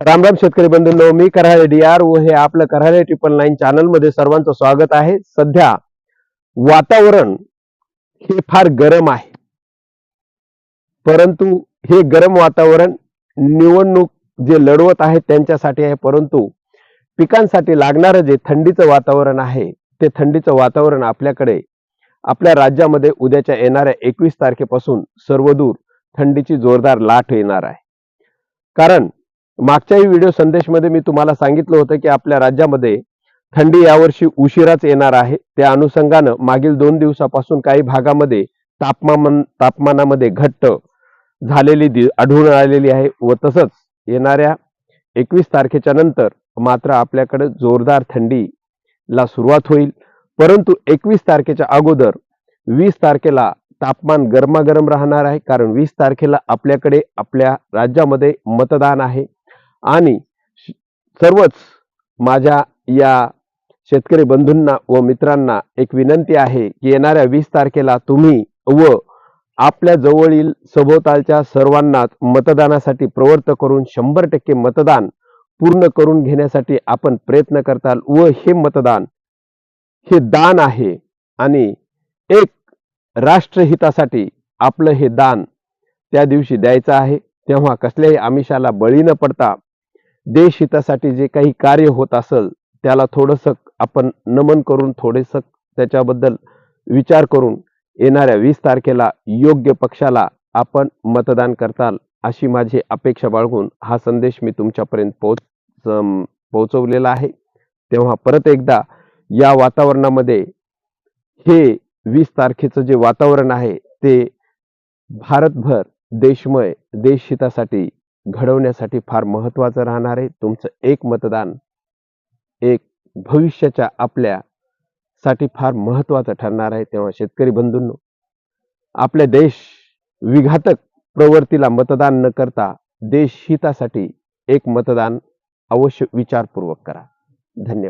राम राम शेतकरी बंधूंनो मी Karale D R व हे आपलं कराळे ट्रिपल नाईन चॅनलमध्ये सर्वांचं स्वागत आहे. सध्या वातावरण हे फार गरम आहे. परंतु हे गरम वातावरण निवडणूक जे लढवत आहेत त्यांच्यासाठी आहे परंतु पिकांसाठी लागणारं जे थंडीचं वातावरण आहे ते थंडीचं वातावरण आपल्याकडे आपल्या राज्यामध्ये उद्याच्या येणाऱ्या एकवीस तारखेपासून सर्वदूर थंडीची जोरदार लाट येणार आहे. कारण मागच्याही व्हिडिओ संदेशमध्ये मी तुम्हाला सांगितलं होतं की आपल्या राज्यामध्ये थंडी यावर्षी उशिराच येणार आहे. त्या अनुषंगानं मागील दोन दिवसापासून काही भागामध्ये तापमान तापमानामध्ये घट्ट झालेली दि- आढळून आलेली आहे व तसंच येणाऱ्या एकवीस तारखेच्या नंतर मात्र आपल्याकडे जोरदार थंडीला सुरुवात होईल. परंतु एकवीस तारखेच्या अगोदर वीस तारखेला तापमान गरमागरम राहणार आहे. कारण वीस तारखेला आपल्याकडे आपल्या राज्यामध्ये मतदान आहे. आणि सर्वच माझ्या या शेतकरी बंधूंना व मित्रांना एक विनंती आहे की येणाऱ्या वीस तारखेला तुम्ही व आपल्या जवळील सभोवतालच्या सर्वांनाच मतदानासाठी प्रवृत्त करून शंभर टक्के मतदान पूर्ण करून घेण्यासाठी आपण प्रयत्न करताल व हे मतदान हे दान आहे. आणि एक राष्ट्रहितासाठी आपलं हे दान त्या दिवशी द्यायचं आहे. तेव्हा कसल्याही आमिषाला बळी न पडता देशहितासाठी जे काही कार्य होत असेल त्याला थोडंसं आपण नमन करून थोडेसं त्याच्याबद्दल विचार करून येणाऱ्या वीस तारखेला योग्य पक्षाला आपण मतदान करताल अशी माझी अपेक्षा बाळगून हा संदेश मी तुमच्यापर्यंत पोहोच पोहोचवलेला आहे. तेव्हा परत एकदा या वातावरणामध्ये हे वीस तारखेचं जे वातावरण आहे ते भारतभर देशमय देशहितासाठी घडवण्यासाठी फार महत्वाचं राहणार आहे. तुमचं एक मतदान एक भविष्याच्या आपल्या साठी फार महत्वाचं ठरणार आहे. तेव्हा शेतकरी बंधूंनो आपले देश विघातक प्रवृत्तीला मतदान न करता देशहितासाठी एक मतदान अवश्य विचारपूर्वक करा. धन्यवाद.